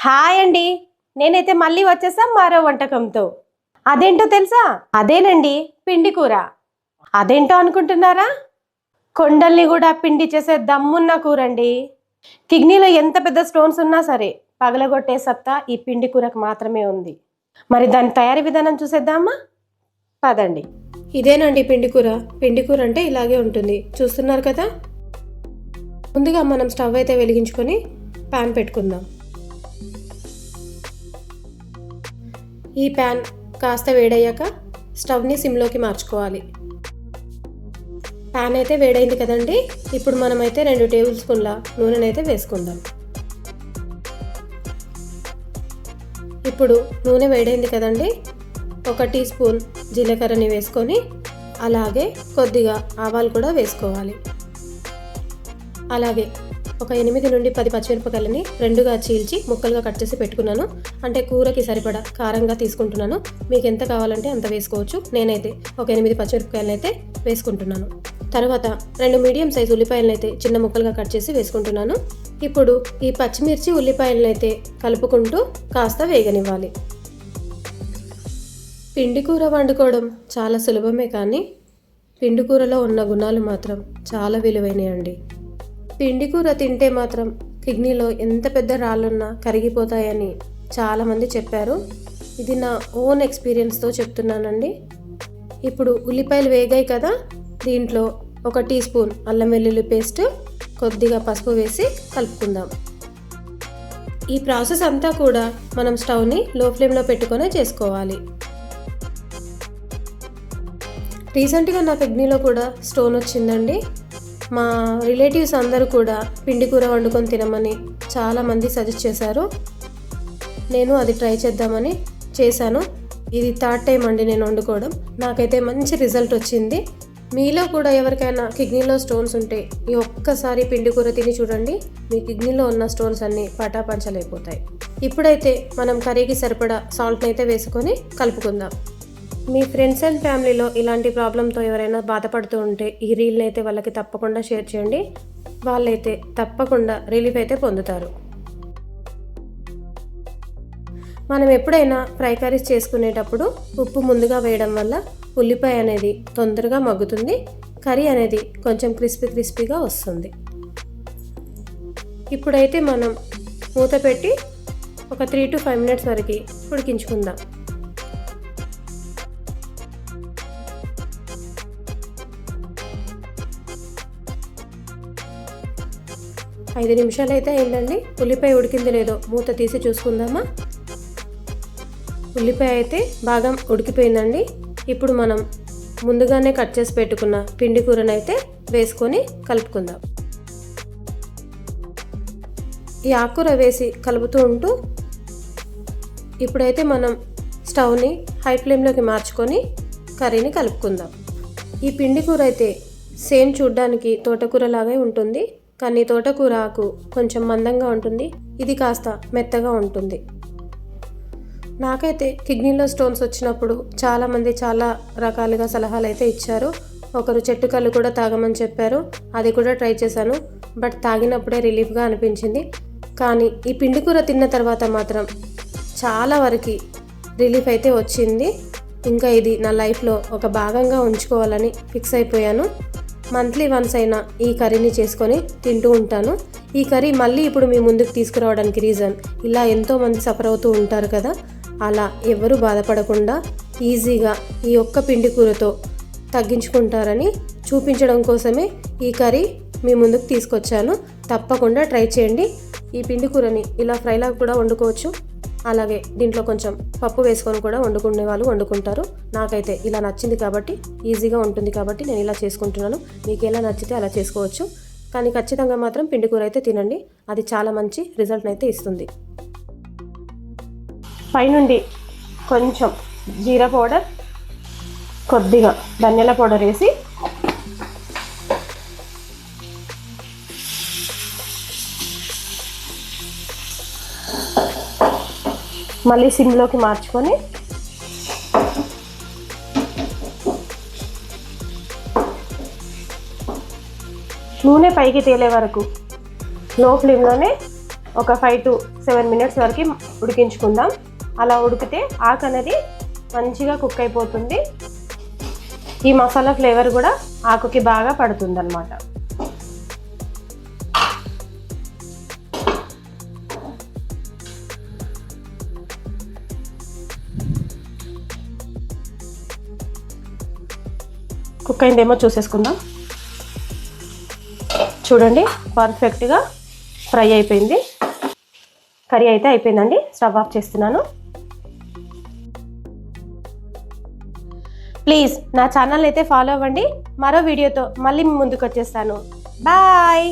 Hi అండి. నేనైతే మళ్ళీ వచ్చేసాం మరో వంటకంతో. అదేంటో తెలుసా? అదేనండి పిండి కూర. అదేంటో అనుకుంటున్నారా? కొండల్ని కూడా పిండి చేసే దమ్మున్న కూర అండి కిడ్నీలో ఎంత పెద్ద స్టోన్స్ ఉన్నా సరే పగలగొట్టే సత్తా ఈ పిండి కూరకు మాత్రమే ఉంది. మరి దాని తయారీ విధానం చూసేద్దామా? పదండి. ఇదేనండి పిండి కూర. పిండి కూర అంటే ఇలాగే ఉంటుంది. చూస్తున్నారు కదా? ముందుగా మనం స్టవ్ అయితే వెలిగించుకొని ప్యాన్ పెట్టుకుందాం. ఈ ప్యాన్ కాస్త వేడయ్యాక స్టవ్ని సిమ్లోకి మార్చుకోవాలి. ప్యాన్ అయితే వేడైంది కదండి? ఇప్పుడు మనమైతే రెండు టేబుల్ స్పూన్ల నూనెనైతే వేసుకుందాం. ఇప్పుడు నూనె వేడైంది కదండి? ఒక టీ స్పూన్ జీలకర్రని వేసుకొని అలాగే కొద్దిగా ఆవాలు కూడా వేసుకోవాలి. అలాగే ఒక ఎనిమిది నుండి పది పచ్చిమిరపకాయలని రెండుగా చీల్చి ముక్కలుగా కట్ చేసి పెట్టుకున్నాను. అంటే కూరకి సరిపడా కారంగా తీసుకుంటున్నాను. మీకు ఎంత కావాలంటే అంత వేసుకోవచ్చు. నేనైతే ఒక ఎనిమిది పచ్చిమిరపకాయలను అయితే వేసుకుంటున్నాను. తర్వాత రెండు మీడియం సైజు ఉల్లిపాయలను అయితే చిన్న ముక్కలుగా కట్ చేసి వేసుకుంటున్నాను. ఇప్పుడు ఈ పచ్చిమిర్చి ఉల్లిపాయలను అయితే కలుపుకుంటూ కాస్త వేగనివ్వాలి. పిండి కూర వండుకోవడం చాలా సులభమే కానీ పిండి కూరలో ఉన్న గుణాలు మాత్రం చాలా విలువైనయండి పిండి కూర తింటే మాత్రం కిడ్నీలో ఎంత పెద్ద రాళ్ళున్నా కరిగిపోతాయని చాలామంది చెప్పారు. ఇది నా ఓన్ ఎక్స్పీరియన్స్తో చెప్తున్నానండి. ఇప్పుడు ఉల్లిపాయలు వేగాయి కదా దీంట్లో ఒక టీ స్పూన్ అల్లం వెల్లుల్లి పేస్ట్ కొద్దిగా పసుపు వేసి కలుపుకుందాం. ఈ ప్రాసెస్ అంతా కూడా మనం స్టవ్ని లో ఫ్లేమ్లో పెట్టుకొని చేసుకోవాలి. రీసెంట్గా నా కిడ్నీలో కూడా స్టోన్ వచ్చిందండి. మా రిలేటివ్స్ అందరూ కూడా పిండి కూర వండుకొని తినమని చాలామంది సజెస్ట్ చేశారు. నేను అది ట్రై చేద్దామని చేశాను. ఇది థర్డ్ టైం అండి నేను వండుకోవడం. నాకైతే మంచి రిజల్ట్ వచ్చింది. మీలో కూడా ఎవరికైనా కిడ్నీలో స్టోన్స్ ఉంటే ఈ ఒక్కసారి పిండి కూర తిని చూడండి. మీ కిడ్నీలో ఉన్న స్టోన్స్ అన్నీ పటాపంచలైపోతాయి. ఇప్పుడైతే మనం కర్రీకి సరిపడా సాల్ట్ని అయితే వేసుకొని కలుపుకుందాం. మీ ఫ్రెండ్స్ అండ్ ఫ్యామిలీలో ఇలాంటి ప్రాబ్లంతో ఎవరైనా బాధపడుతూ ఉంటే ఈ రీల్ని అయితే వాళ్ళకి తప్పకుండా షేర్ చేయండి. వాళ్ళైతే తప్పకుండా రిలీఫ్ అయితే పొందుతారు. మనం ఎప్పుడైనా ఫ్రై కర్రీస్ చేసుకునేటప్పుడు ఉప్పు ముందుగా వేయడం వల్ల ఉల్లిపాయ అనేది తొందరగా మగ్గుతుంది. కర్రీ అనేది కొంచెం క్రిస్పీ క్రిస్పీగా వస్తుంది. ఇప్పుడైతే మనం మూత పెట్టి ఒక త్రీ టు ఫైవ్ మినిట్స్ వరకు ఉడికించుకుందాం. ఐదు నిమిషాలు అయితే అయిందండి. ఉల్లిపాయ ఉడికింది లేదో మూత తీసి చూసుకుందామా? ఉల్లిపాయ అయితే బాగా ఉడికిపోయిందండి. ఇప్పుడు మనం ముందుగానే కట్ చేసి పెట్టుకున్న పిండి కూరను అయితే వేసుకొని కలుపుకుందాం. ఈ ఆకుకూర వేసి కలుపుతూ ఉంటూ ఇప్పుడైతే మనం స్టవ్ని హై ఫ్లేమ్లోకి మార్చుకొని కర్రీని కలుపుకుందాం. ఈ పిండి కూర అయితే సేమ్ చూడ్డానికి తోటకూరలాగే ఉంటుంది. కానీ తోటకూర ఆకు కొంచెం మందంగా ఉంటుంది. ఇది కాస్త మెత్తగా ఉంటుంది. నాకైతే కిడ్నీలో స్టోన్స్ వచ్చినప్పుడు చాలామంది చాలా రకాలుగా సలహాలు అయితే ఇచ్చారు. ఒకరు చెట్టు కళ్ళు కూడా తాగమని చెప్పారు. అది కూడా ట్రై చేశాను. బట్ తాగినప్పుడే రిలీఫ్గా అనిపించింది. కానీ ఈ పిండి కూర తిన్న తర్వాత మాత్రం చాలా వరకు రిలీఫ్ అయితే వచ్చింది. ఇంకా ఇది నా లైఫ్లో ఒక భాగంగా ఉంచుకోవాలని ఫిక్స్ అయిపోయాను. మంత్లీ వన్స్ అయినా ఈ కర్రీని చేసుకొని తింటూ ఉంటాను. ఈ కర్రీ మళ్ళీ ఇప్పుడు మీ ముందుకు తీసుకురావడానికి రీజన్ ఇలా ఎంతోమంది సఫర్ అవుతూ ఉంటారు కదా. అలా ఎవరు బాధపడకుండా ఈజీగా ఈ ఒక్క పిండి కూరతో తగ్గించుకుంటారని చూపించడం కోసమే ఈ కర్రీ మీ ముందుకు తీసుకొచ్చాను. తప్పకుండా ట్రై చేయండి. ఈ పిండి కూరని ఇలా ఫ్రైలా కూడా వండుకోవచ్చు. అలాగే దీంట్లో కొంచెం పప్పు వేసుకొని కూడా వండుకునే వాళ్ళు వండుకుంటారు. నాకైతే ఇలా నచ్చింది కాబట్టి ఈజీగా ఉంటుంది కాబట్టి నేను ఇలా చేసుకుంటున్నాను. మీకు ఎలా నచ్చితే అలా చేసుకోవచ్చు. కానీ ఖచ్చితంగా మాత్రం పిండి కూర అయితే తినండి. అది చాలా మంచి రిజల్ట్ని అయితే ఇస్తుంది. పైనుండి కొంచెం జీరా పౌడర్ కొద్దిగా ధనియాల పౌడర్ వేసి మళ్ళీ సిమ్లోకి మార్చుకొని నూనె పైకి తేలే వరకు లో ఫ్లేమ్లోనే ఒక ఫైవ్ టు సెవెన్ మినిట్స్ వరకు ఉడికించుకుందాం. అలా ఉడికితే ఆకు అనేది మంచిగా కుక్ అయిపోతుంది. ఈ మసాలా ఫ్లేవర్ కూడా ఆకుకి బాగా పడుతుంది కుక్ అయిందేమో చూసేసుకుందాం. చూడండి పర్ఫెక్ట్గా ఫ్రై అయిపోయింది. కర్రీ అయితే అయిపోయిందండి స్టవ్ ఆఫ్ చేస్తున్నాను. ప్లీజ్ నా ఛానల్ అయితే ఫాలో అవ్వండి. మరో వీడియోతో మళ్ళీ ముందుకు వచ్చేస్తాను. బాయ్!